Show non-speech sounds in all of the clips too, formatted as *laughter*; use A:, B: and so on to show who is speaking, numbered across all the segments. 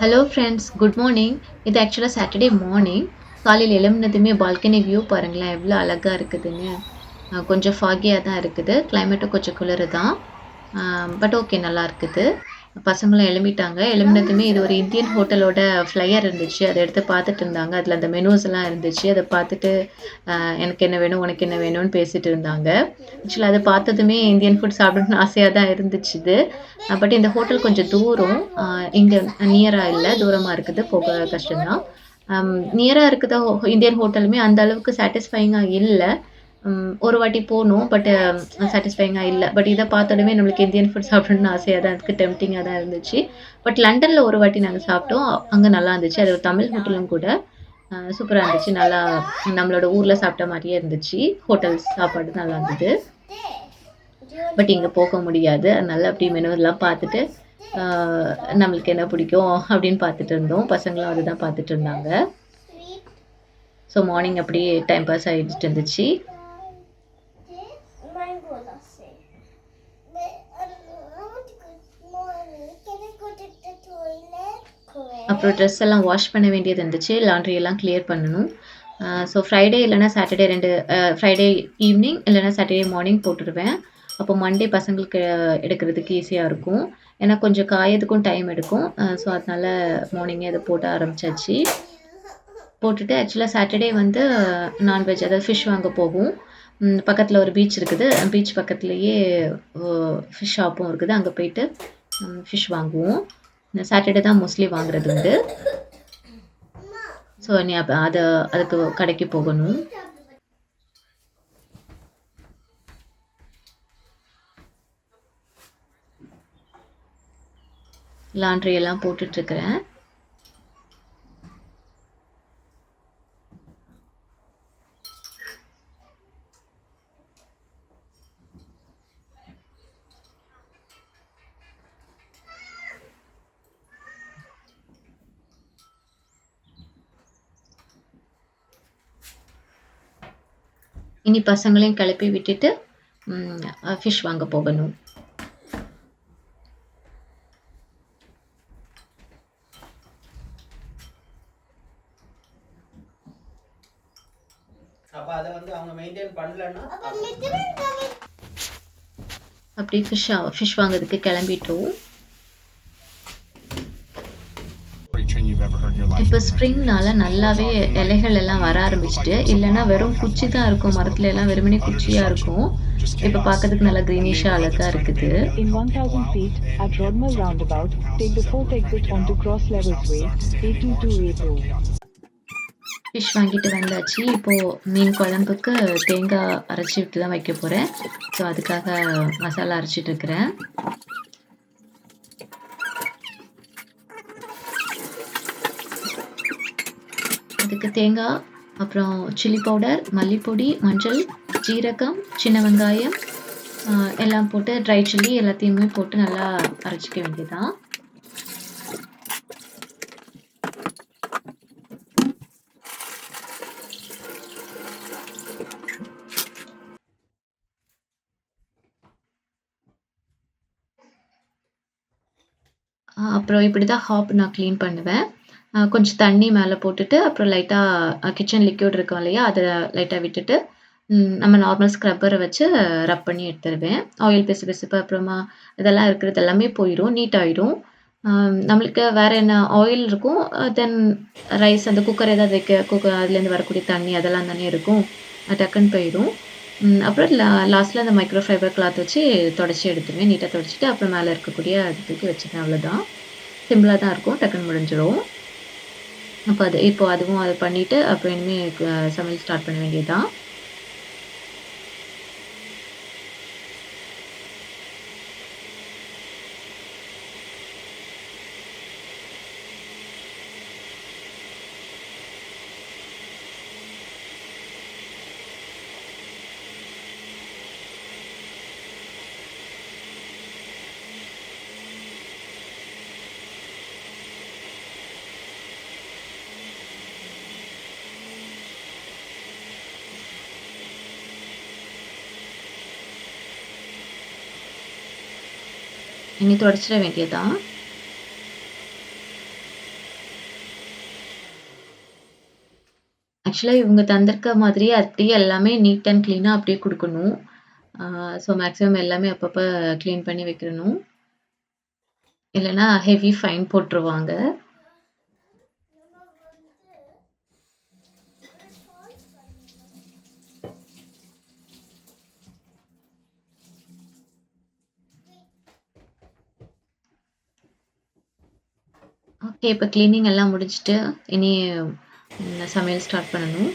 A: Hello friends good morning இது ஆக்சுவலாக Saturday morning காலையில் எழும்புனதுமே பால்கனி வியூ பாருங்களேன். எவ்வளோ அழகாக இருக்குதுன்னு. கொஞ்சம் ஃபாகியாக தான் இருக்குது. கிளைமேட்டும் கொஞ்சம் குளிர் தான் பட் ஓகே நல்லா இருக்குது. பசங்களும் எழும்பிட்டாங்க. எழும்பினதுமே இது ஒரு இந்தியன் ஹோட்டலோட ஃப்ளையர் இருந்துச்சு. அதை எடுத்து பார்த்துட்டு இருந்தாங்க. அதில் அந்த மெனூஸ் எல்லாம் இருந்துச்சு. அதை பார்த்துட்டு எனக்கு என்ன வேணும்? உனக்கு என்ன வேணும்னு பேசிட்டு இருந்தாங்க. ஆக்சுவலாக அதை பார்த்ததுமே இந்தியன் ஃபுட் சாப்பிடணும்னு *laughs* ஆசையாக தான் இருந்துச்சு இது. பட் இந்த ஹோட்டல் கொஞ்சம் தூரம் இங்கே நியராக இல்லை. தூரமாக இருக்குது. போக கஷ்டம்தான். நியராக இருக்கிற இந்தியன் ஹோட்டலுமே அந்த அளவுக்கு சாட்டிஸ்ஃபைங்காக இல்லை. ஒரு வாட்டி போனோம் பட் சாட்டிஸ்ஃபைங்காக இல்லை. பட் இதை பார்த்தோடமே நம்மளுக்கு இந்தியன் ஃபுட் சாப்பிடணும்னு ஆசையாக தான் இருக்குது டெம்டிங்காக தான் இருந்துச்சு. பட் லண்டனில் ஒரு வாட்டி நாங்கள் சாப்பிட்டோம் அங்கே நல்லா இருந்துச்சு. அது ஒரு தமிழ் ஹோட்டலும் கூட. சூப்பராக இருந்துச்சு. நல்லா நம்மளோட ஊரில் சாப்பிட்ட மாதிரியே இருந்துச்சு. ஹோட்டல் சாப்பாடு நல்லா இருந்தது. பட் இங்கே போக முடியாது. அதனால அப்படி மெனுவெல்லாம் பார்த்துட்டு நம்மளுக்கு என்ன பிடிக்கும் அப்படின்னு பார்த்துட்டு இருந்தோம். பசங்களும் அதுதான் பார்த்துட்டு இருந்தாங்க. ஸோ மார்னிங் அப்படியே டைம் பாஸ் ஆகிட்டு இருந்துச்சு. அப்புறம் ட்ரெஸ் எல்லாம் வாஷ் பண்ண வேண்டியது இருந்துச்சு. லாண்ட்ரி எல்லாம் கிளியர் பண்ணணும். ஸோ ஃப்ரைடே இல்லைன்னா சாட்டர்டே ரெண்டு ஃப்ரைடே ஈவினிங் இல்லைன்னா சாட்டர்டே மார்னிங் போட்டுருவேன். அப்போ மண்டே பசங்களுக்கு எடுக்கிறதுக்கு ஈஸியாக இருக்கும். ஏன்னா கொஞ்சம் காயதுக்கும் டைம் எடுக்கும். ஸோ அதனால மார்னிங்கே அதை போட ஆரம்பிச்சாச்சு. போட்டுட்டு ஆக்சுவலாக சாட்டர்டே வந்து நான்வெஜ் அதாவது ஃபிஷ் வாங்க போகும். பக்கத்தில் ஒரு பீச் இருக்குது. பீச் பக்கத்துலேயே ஃபிஷ் ஷாப்பும் இருக்குது. அங்கே போயிட்டு ஃபிஷ் வாங்குவோம். சாட்டர்டே தான் மோஸ்ட்லி வாங்குறது உண்டு. ஸோ நீ அதை அதுக்கு கடைக்கு போகணும். லாண்ட்ரி எல்லாம் போட்டுட்ருக்கிறேன் இனி பசங்களையும் கிளப்பி விட்டுட்டு ஃபிஷ் வாங்க போகணும்.
B: அப்ப அதை வந்து அவங்க மெயின்டைன் பண்ணலன்னா
A: அப்படி ஃபிஷ் ஃபிஷ் வாங்குறதுக்கு கிளம்பிட்டோம். இப்போ ஸ்ப்ரிங்னால நல்லாவே இலைகள் எல்லாம் வர ஆரம்பிச்சிட்டு இல்லைன்னா வெறும் குச்சி தான் இருக்கும். மரத்துல எல்லாம் வெறுமனே குச்சியா இருக்கும். இப்போ பார்க்கறதுக்கு நல்லா க்ரீனிஷா அழகா இருக்குது.
C: In 1000 feet, at Rodmal roundabout, take the fourth exit onto Cross Levels Way, A22A2.
A: Fish வாங்கிட்டு வந்தாச்சு. இப்போ மீன் குழம்புக்கு தேங்காய் அரைச்சி விட்டு தான் வைக்க போறேன். ஸோ அதுக்காக மசாலா அரைச்சிட்டு இருக்கிறேன். அதுக்கு தேங்காய் அப்புறம் சில்லி பவுடர் மல்லிப்பொடி மஞ்சள் ஜீரகம் சின்ன வெங்காயம் எல்லாம் போட்டு ட்ரை சில்லி எல்லாத்தையுமே போட்டு நல்லா அரைச்சிக்க வேண்டியதுதான். அப்புறம் இப்படி தான் ஹாப் நான் க்ளீன் பண்ணுவேன். கொஞ்சம் தண்ணி மேலே போட்டுட்டு அப்புறம் லைட்டாக கிச்சன் லிக்யூட் இருக்கும் இல்லையா அதை லைட்டாக விட்டுட்டு நம்ம நார்மல் ஸ்க்ரப்பரை வச்சு ரப் பண்ணி எடுத்துருவேன். ஆயில் பிசு பிசுப்பு அப்புறமா இதெல்லாம் இருக்கிறது எல்லாமே போயிடும் நீட் ஆயிடும் நம்மளுக்கு வேற என்ன ஆயில் இருக்கும் தென் ரைஸ் அந்த குக்கர் ஏதாவது வைக்க குக்கர் அதுலேருந்து வரக்கூடிய தண்ணி அதெல்லாம் தானே இருக்கும். டக்குன்னு போயிடும் அப்புறம் லா லாஸ்ட்டில் அந்த மைக்ரோ ஃபைபர் கிளாத் வச்சு தொடச்சி எடுத்துருவேன் நீட்டாக தொடச்சிட்டு அப்புறம் மேலே இருக்கக்கூடிய அது தூக்கி வச்சுட்டேன் அவ்வளோதான் சிம்பிளாக தான் இருக்கும் டக்குன்னு முடிஞ்சிடும் அப்போ அது இப்போ அதுவும் அதை பண்ணிவிட்டு அப்புறம் இனிமேல் சமையல் ஸ்டார்ட் பண்ண வேண்டியதுதான். இனி தொடச்சிட வேண்டியதா ஆக்சுவலாக இவங்க தந்திருக்க மாதிரி அப்படியே எல்லாமே நீட் அண்ட் க்ளீனாக அப்படியே கொடுக்கணும் ஸோ மேக்ஸிமம் எல்லாமே அப்பப்போ க்ளீன் பண்ணி வைக்கணும் இல்லைன்னா ஹெவி ஃபைன் போட்டுருவாங்க ஓகே இப்போ க்ளீனிங் எல்லாம் முடிச்சுட்டு இனி சமையல் ஸ்டார்ட் பண்ணணும்.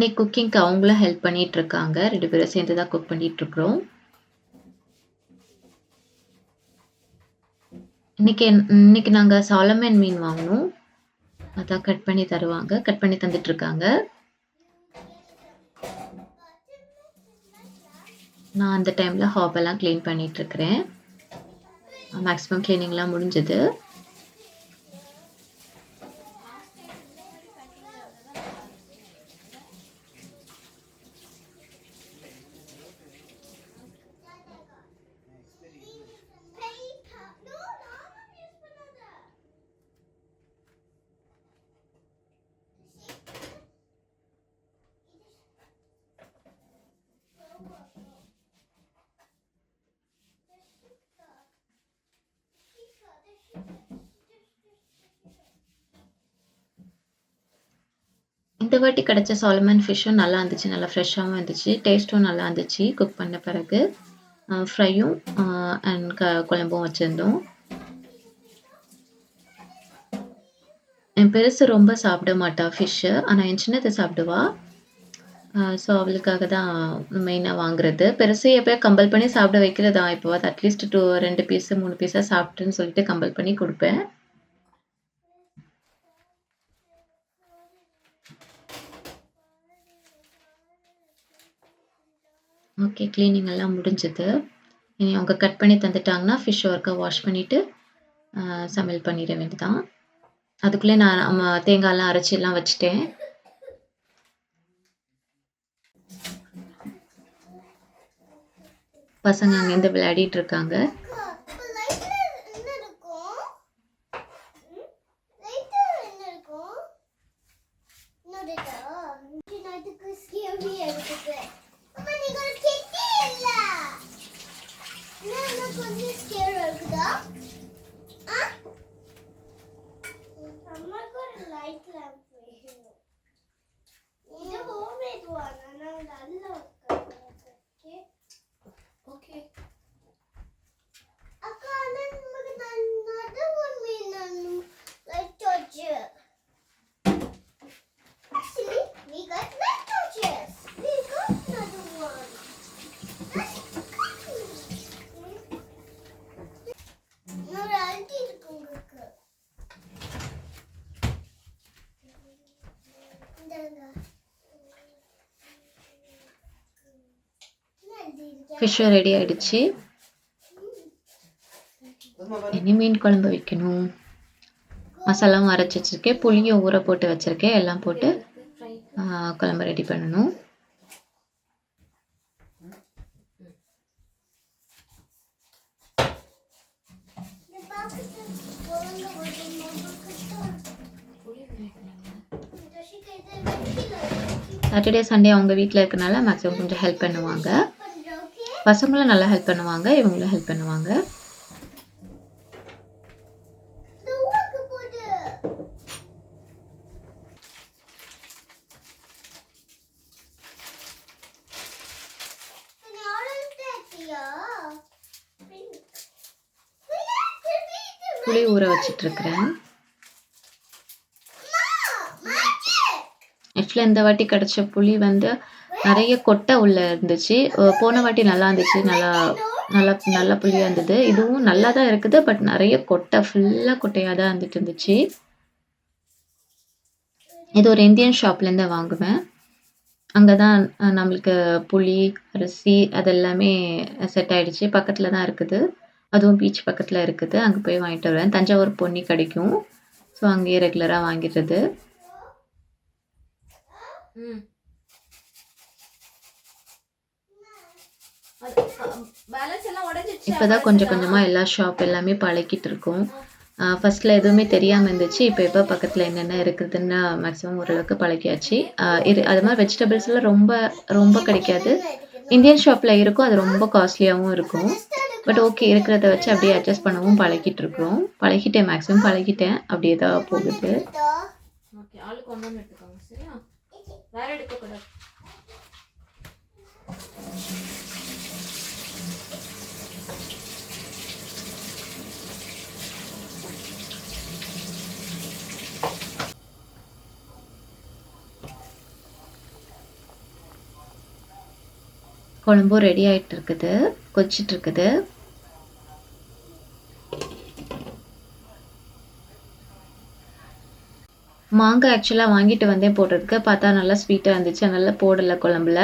A: இன்னைக்கு குக்கிங்க்கு அவங்களும் ஹெல்ப் பண்ணிட்டு இருக்காங்க. ரெண்டு பேரும் சேர்ந்து தான் குக் பண்ணிட்டு இருக்கிறோம். இன்னைக்கு என்- இன்னைக்கு நாங்க சாலமன் மீன் வாங்கினோம் அதான் கட் பண்ணி தருவாங்க. கட் பண்ணி தந்துட்டு இருக்காங்க. நான் அந்த டைம்ல ஹாப் எல்லாம் க்ளீன் பண்ணிட்டு இருக்கிறேன். மேக்ஸிமம் க்ளீனிங்லாம் முடிஞ்சது. இந்த வாட்டி கிடச்ச சாலமன் ஃபிஷ்ஷும் நல்லா இருந்துச்சு. நல்லா ஃப்ரெஷ்ஷாகவும் இருந்துச்சு. டேஸ்ட்டும் நல்லா இருந்துச்சு. குக் பண்ண பிறகு ஃப்ரையும் அண்ட் க குழம்பும் வச்சுருந்தோம். என் பெருசு ரொம்ப சாப்பிட மாட்டா ஃபிஷ்ஷு ஆனால் என் சின்னது சாப்பிடுவா. ஸோ அவளுக்காக தான் மெயினாக வாங்குறது. பெருசு எப்போ கம்பல் பண்ணி சாப்பிட வைக்கிறதா. இப்போ அட்லீஸ்ட் டூ ரெண்டு பீஸு மூணு பீஸாக சாப்பிட்டுன்னு சொல்லிட்டு கம்பல் பண்ணி கொடுப்பேன். ஓகே க்ளீனிங் எல்லாம் முடிஞ்சது. இனி அவங்க கட் பண்ணி தந்துட்டாங்கன்னா ஃபிஷ் ஒர்க்கை வாஷ் பண்ணிவிட்டு சமையல் பண்ணிட வேண்டியதான் அதுக்குள்ளே நான் நம்ம தேங்காய்லாம் அரைச்சி எல்லாம் வச்சுட்டேன். பசங்க அங்கேருந்து விளையாடிட்டு இருக்காங்க.
D: நல்ல
A: ஃபிஷ்ஷும் ரெடி ஆகிடுச்சு இனி மீன் குழம்பு வைக்கணும். மசாலாவும் அரைச்சி வச்சுருக்கேன். புளியும் ஊற போட்டு வச்சுருக்கேன். எல்லாம் போட்டு குழம்பு ரெடி பண்ணணும். சாட்டர்டே சண்டே அவங்க வீட்டில் இருக்கனால மேக்ஸிமம் கொஞ்சம் ஹெல்ப் பண்ணுவாங்க. பசங்களும் நல்லா ஹெல்ப் பண்ணுவாங்க இவங்களும் ஹெல்ப் பண்ணுவாங்க. புளி ஊற வச்சிட்டு லைஃப்பில் இந்த வாட்டி கிடச்ச புளி வந்து நிறைய கொட்டை உள்ளே இருந்துச்சு. போன வாட்டி நல்லா இருந்துச்சு. நல்லா நல்லா நல்ல புளியாக இருந்தது. இதுவும் நல்லா தான் இருக்குது. பட் நிறைய கொட்டை ஃபுல்லாக கொட்டையாக தான் இருந்துட்டு இருந்துச்சு. இது ஒரு இந்தியன் ஷாப்லேருந்து வாங்குவேன். அங்கே தான் நம்மளுக்கு புளி அரிசி அதெல்லாமே செட் ஆயிடுச்சு. பக்கத்தில் தான் இருக்குது. அதுவும் பீச் பக்கத்தில் இருக்குது. அங்கே போய் வாங்கிட்டு வருவேன். தஞ்சாவூர் பொன்னி கிடைக்கும். ஸோ அங்கேயே ரெகுலராக வாங்கிடுறது. இப்போதான் கொஞ்சம் கொஞ்சமாக எல்லா ஷாப் எல்லாமே பழகிட்டு இருக்கோம். ஃபர்ஸ்ட்ல எதுவுமே தெரியாமல் இருந்துச்சு. இப்போ இப்போ பக்கத்தில் என்னென்ன இருக்குதுன்னு மேக்ஸிமம் ஓரளவுக்கு பழகியாச்சு. ஆஹ் இரு அது மாதிரி வெஜிடபிள்ஸ்லாம் ரொம்ப ரொம்ப கிடைக்காது. இந்தியன் ஷாப்பில் இருக்கும். அது ரொம்ப காஸ்ட்லியாகவும் இருக்கும். பட் ஓகே இருக்கிறத வச்சு அப்படியே அட்ஜஸ்ட் பண்ணவும் பழகிட்டு இருக்கிறோம் பழகிட்டேன் மேக்ஸிமம் பழகிட்டேன். அப்படியே தான் போகுது.
E: வேற எடுக்கக்கூடாது
A: குழம்பும் ரெடி ஆயிட்டு இருக்குது கொதிச்சிட்டு இருக்குது மாங்காய் ஆக்சுவலாக வாங்கிட்டு வந்தேன் போடுறதுக்கு. பார்த்தா நல்லா ஸ்வீட்டாக இருந்துச்சு. நல்லா போடலை குழம்புல.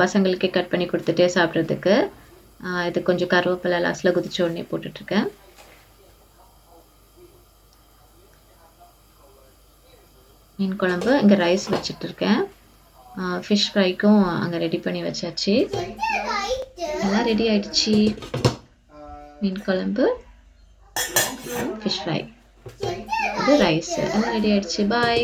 A: பசங்களுக்கே கட் பண்ணி கொடுத்துட்டே சாப்பிட்றதுக்கு. இது கொஞ்சம் கருவேப்பிலை லாஸ்ட்டில் குதிச்ச உடனே போட்டுட்ருக்கேன். மீன் குழம்பு இங்கே ரைஸ் வச்சிட்ருக்கேன். ஃபிஷ் ஃப்ரைக்கும் அங்கே ரெடி பண்ணி வச்சாச்சு. எல்லாம் ரெடி ஆயிடுச்சு. மீன் குழம்பு ஃபிஷ் ஃப்ரை இது ரைஸ் எல்லாம் ரெடி ஆயிடுச்சு பாய்